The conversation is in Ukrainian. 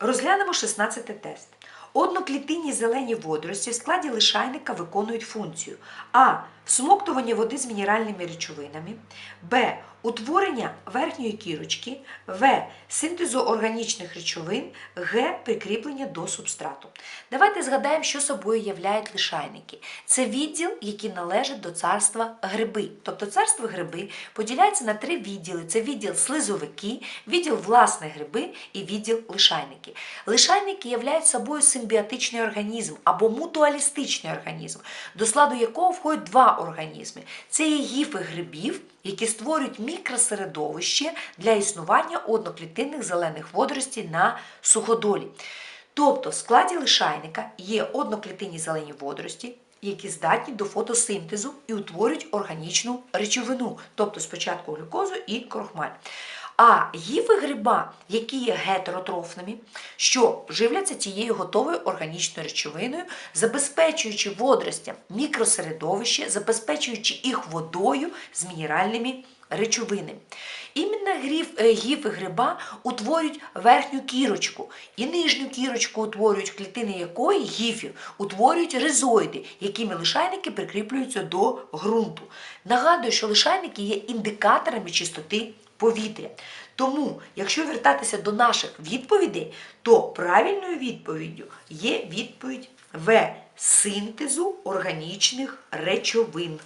Розглянемо 16 тест. Одноклітинні зелені водорості в складі лишайника виконують функцію А. Всмоктування води з мінеральними речовинами, Б. Утворення верхньої кірочки, В. Синтезу органічних речовин, Г. Прикріплення до субстрату. Давайте згадаємо, що собою являють лишайники. Це відділ, який належить до царства гриби. Тобто царство гриби поділяється на три відділи: це відділ слизовики, відділ власне гриби і відділ лишайники. Лишайники являють собою симбіотичний організм або мутуалістичний організм, до складу якого входять два організми: це є гіфи грибів, які створюють мікросередовище для існування одноклітинних зелених водоростей на суходолі. Тобто в складі лишайника є одноклітинні зелені водорості, які здатні до фотосинтезу і утворюють органічну речовину, тобто спочатку глюкозу і крохмаль. А гіфи гриба, які є гетеротрофними, що живляться тією готовою органічною речовиною, забезпечуючи водоростям мікросередовище, забезпечуючи їх водою з мінеральними речовинами. Іменно е, гіфи гриба утворюють верхню кірочку і нижню кірочку утворюють, клітини якої гіфів утворюють ризоїди, якими лишайники прикріплюються до ґрунту. Нагадую, що лишайники є індикаторами чистоти повітря. Тому, якщо вертатися до наших відповідей, то правильною відповіддю є відповідь В синтезу органічних речовин.